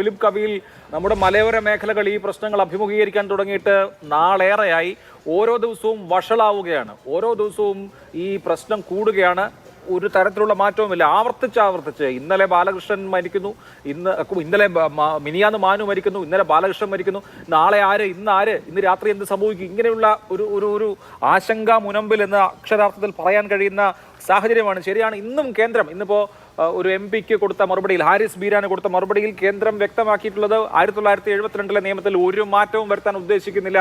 Philip കവിയിൽ നമ്മുടെ മലയോര മേഖലകൾ ഈ പ്രശ്നങ്ങൾ അഭിമുഖീകരിക്കാൻ തുടങ്ങിയിട്ട് നാളേറെയായി. ഓരോ ദിവസവും വഷളാവുകയാണ്. ഓരോ ദിവസവും ഈ പ്രശ്നം കൂടുകയാണ്. ഒരു തരത്തിലുള്ള മാറ്റവുമില്ല. ആവർത്തിച്ച് ആവർത്തിച്ച്. ഇന്നലെ ബാലകൃഷ്ണൻ മരിക്കുന്നു. ഇന്ന് ഇന്നലെ മിനിയാന്ന് മാനു മരിക്കുന്നു. ഇന്നലെ ബാലകൃഷ്ണൻ മരിക്കുന്നു. നാളെ ആര് ഇന്ന് ആര് ഇന്ന് രാത്രി എന്ത് സംഭവിക്കും? ഇങ്ങനെയുള്ള ഒരു ഒരു ഒരു ആശങ്ക മുനമ്പിൽ എന്ന് അക്ഷരാർത്ഥത്തിൽ പറയാൻ കഴിയുന്ന സാഹചര്യമാണ്. ശരിയാണ് ഇന്നും കേന്ദ്രം ഇന്നിപ്പോൾ ഒരു എം പിക്ക് കൊടുത്ത മറുപടിയിൽ ഹാരിസ് ബീരാന് കൊടുത്ത മറുപടിയിൽ കേന്ദ്രം വ്യക്തമാക്കിയിട്ടുള്ളത് ആയിരത്തി തൊള്ളായിരത്തി എഴുപത്തിരണ്ടിലെ നിയമത്തിൽ ഒരു മാറ്റവും വരുത്താൻ ഉദ്ദേശിക്കുന്നില്ല.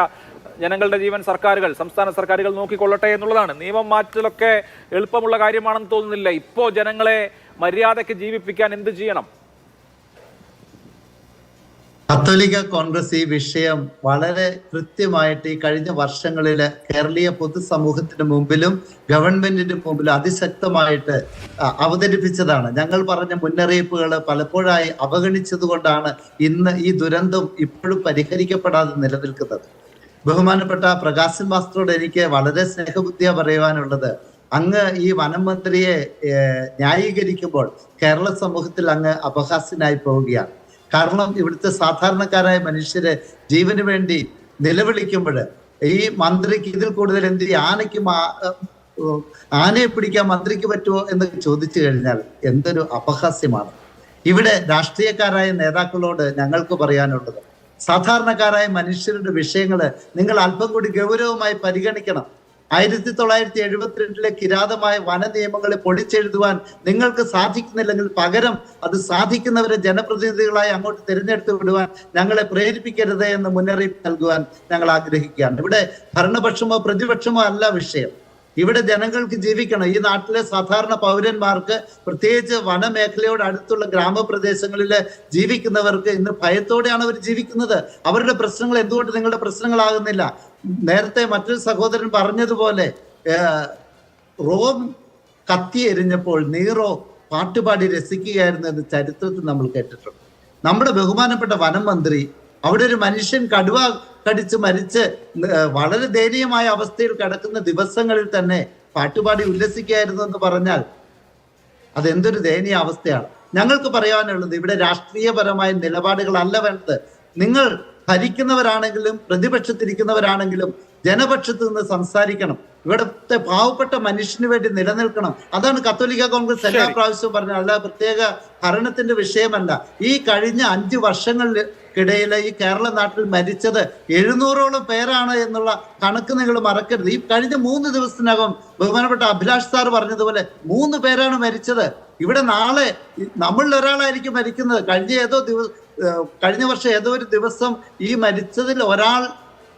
ജനങ്ങളുടെ ജീവൻ സർക്കാരുകൾ സംസ്ഥാന സർക്കാരുകൾ നോക്കിക്കൊള്ളട്ടെ എന്നുള്ളതാണ്. നിയമം മാറ്റലൊക്കെ എളുപ്പമുള്ള കാര്യമാണെന്ന് തോന്നുന്നില്ല. ഇപ്പോ ജനങ്ങളെ മര്യാദയ്ക്ക് ജീവിപ്പിക്കാൻ എന്ത് ചെയ്യണം? കത്തോലിക്ക കോൺഗ്രസ് ഈ വിഷയം വളരെ കൃത്യമായിട്ട് ഈ കഴിഞ്ഞ വർഷങ്ങളിൽ കേരളീയ പൊതുസമൂഹത്തിന് മുമ്പിലും ഗവൺമെന്റിന്റെ മുമ്പിലും അതിശക്തമായിട്ട് അവതരിപ്പിച്ചതാണ്. ഞങ്ങൾ പറഞ്ഞ മുന്നറിയിപ്പുകൾ പലപ്പോഴായി അവഗണിച്ചതുകൊണ്ടാണ് ഇന്ന് ഈ ദുരന്തം ഇപ്പോഴും പരിഹരിക്കപ്പെടാതെ നിലനിൽക്കുന്നത്. ബഹുമാനപ്പെട്ട പ്രകാശൻ മാസ്റ്ററോട് എനിക്ക് വളരെ സ്നേഹബുദ്ധിയാ പറയുവാനുള്ളത്. അങ്ങ് ഈ വനം മന്ത്രിയെ ന്യായീകരിക്കുമ്പോൾ കേരള സമൂഹത്തിൽ അങ്ങ് അപഹാസ്യനായി പോവുകയാണ്. കാരണം ഇവിടുത്തെ സാധാരണക്കാരായ മനുഷ്യര് ജീവന് വേണ്ടി നിലവിളിക്കുമ്പോൾ ഈ മന്ത്രിക്ക് ഇതിൽ കൂടുതൽ എന്ത് ആനയ്ക്ക് ആനയെ പിടിക്കാൻ മന്ത്രിക്ക് പറ്റുമോ എന്ന് ചോദിച്ചു കഴിഞ്ഞാൽ എന്തൊരു അപഹാസ്യമാണ്. ഇവിടെ രാഷ്ട്രീയക്കാരായ നേതാക്കളോട് ഞങ്ങൾക്ക് പറയാനുള്ളത് സാധാരണക്കാരായ മനുഷ്യരുടെ വിഷയങ്ങൾ നിങ്ങൾ അല്പം കൂടി ഗൗരവമായി പരിഗണിക്കണം. ആയിരത്തി തൊള്ളായിരത്തി എഴുപത്തിരണ്ടിലെ കിരാതമായ വന നിയമങ്ങളെ പൊളിച്ചെഴുതുവാൻ നിങ്ങൾക്ക് സാധിക്കുന്നില്ലെങ്കിൽ പകരം അത് സാധിക്കുന്നവരെ ജനപ്രതിനിധികളായി അങ്ങോട്ട് തിരഞ്ഞെടുത്ത് വിടുവാൻ ഞങ്ങളെ പ്രേരിപ്പിക്കരുത് എന്ന് മുന്നറിയിപ്പ് നൽകുവാൻ ഞങ്ങൾ ആഗ്രഹിക്കുകയാണ്. ഇവിടെ ഭരണപക്ഷമോ പ്രതിപക്ഷമോ അല്ല വിഷയം. ഇവിടെ ജനങ്ങൾക്ക് ജീവിക്കണം. ഈ നാട്ടിലെ സാധാരണ പൗരന്മാർക്ക് പ്രത്യേകിച്ച് വനമേഖലയോട് അടുത്തുള്ള ഗ്രാമപ്രദേശങ്ങളിൽ ജീവിക്കുന്നവർക്ക് ഇന്ന് ഭയത്തോടെയാണ് അവർ ജീവിക്കുന്നത്. അവരുടെ പ്രശ്നങ്ങൾ എന്തുകൊണ്ട് നിങ്ങളുടെ പ്രശ്നങ്ങളാകുന്നില്ല? നേരത്തെ മറ്റൊരു സഹോദരൻ പറഞ്ഞതുപോലെ റോം കത്തി എരിഞ്ഞപ്പോൾ നീറോ പാട്ടുപാടി രസിക്കുകയായിരുന്നു എന്ന് ചരിത്രത്തിൽ നമ്മൾ കേട്ടിട്ടുണ്ട്. നമ്മുടെ ബഹുമാനപ്പെട്ട വനം മന്ത്രി അവിടെ ഒരു മനുഷ്യൻ കടുവ കടിച്ച് മരിച്ച് വളരെ ദയനീയമായ അവസ്ഥയിൽ കിടക്കുന്ന ദിവസങ്ങളിൽ തന്നെ പാട്ടുപാടി ഉല്ലസിക്കുകയായിരുന്നു എന്ന് പറഞ്ഞാൽ അതെന്തൊരു ദയനീയ അവസ്ഥയാണ്. ഞങ്ങൾക്ക് പറയാനുള്ളത് ഇവിടെ രാഷ്ട്രീയപരമായ നിലപാടുകളല്ല വേണ്ടത്. നിങ്ങൾ ഭരിക്കുന്നവരാണെങ്കിലും പ്രതിപക്ഷത്തിരിക്കുന്നവരാണെങ്കിലും ജനപക്ഷത്ത് നിന്ന് സംസാരിക്കണം. ഇവിടുത്തെ പാവപ്പെട്ട മനുഷ്യന് വേണ്ടി നിലനിൽക്കണം. അതാണ് കത്തോലിക്ക കോൺഗ്രസ് എല്ലാ പ്രാവശ്യവും പറഞ്ഞത്. അല്ല പ്രത്യേക ഭരണത്തിന്റെ വിഷയമല്ല. ഈ കഴിഞ്ഞ അഞ്ചു വർഷങ്ങൾക്കിടയിൽ ഈ കേരള നാട്ടിൽ മരിച്ചത് എഴുന്നൂറോളം പേരാണ് എന്നുള്ള കണക്ക് നിങ്ങൾ മറക്കരുത്. ഈ കഴിഞ്ഞ മൂന്ന് ദിവസത്തിനകം ബഹുമാനപ്പെട്ട അഭിലാഷ് സാർ പറഞ്ഞതുപോലെ മൂന്ന് പേരാണ് മരിച്ചത്. ഇവിടെ നാളെ നമ്മളിൽ ഒരാളായിരിക്കും മരിക്കുന്നത്. കഴിഞ്ഞ ഏതോ ദിവസം കഴിഞ്ഞ വർഷം ഏതോ ഒരു ദിവസം ഈ മരിച്ചതിൽ ഒരാൾ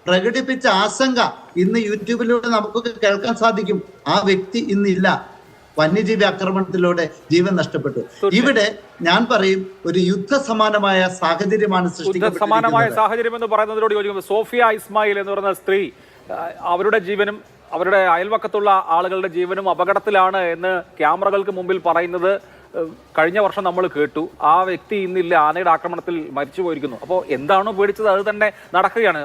പ്രകടിപ്പിച്ച ആശങ്ക ഇന്ന് യൂട്യൂബിലൂടെ നമുക്കൊക്കെ കേൾക്കാൻ സാധിക്കും. ആ വ്യക്തി ഇന്നില്ല. വന്യജീവി ആക്രമണത്തിലൂടെ ജീവൻ നഷ്ടപ്പെട്ടു. ഇവിടെ ഞാൻ പറയും ഒരു യുദ്ധ സമാനമായ സാഹചര്യമാണ് സമാനമായ സാഹചര്യം എന്ന് പറയുന്നതിനോട് യോജിക്കുന്നത് സോഫിയ ഇസ്മായിൽ എന്ന് പറയുന്ന സ്ത്രീ അവരുടെ ജീവനും അവരുടെ അയൽവക്കത്തുള്ള ആളുകളുടെ ജീവനും അപകടത്തിലാണ് എന്ന് ക്യാമറകൾക്ക് മുമ്പിൽ പറയുന്നത് കഴിഞ്ഞ വർഷം നമ്മൾ കേട്ടു. ആ വ്യക്തി ഇന്നില്ല ആനയുടെ ആക്രമണത്തിൽ മരിച്ചു പോയിരിക്കുന്നു അപ്പോൾ എന്താണോ പേടിച്ചത് അത് തന്നെ നടക്കുകയാണ്.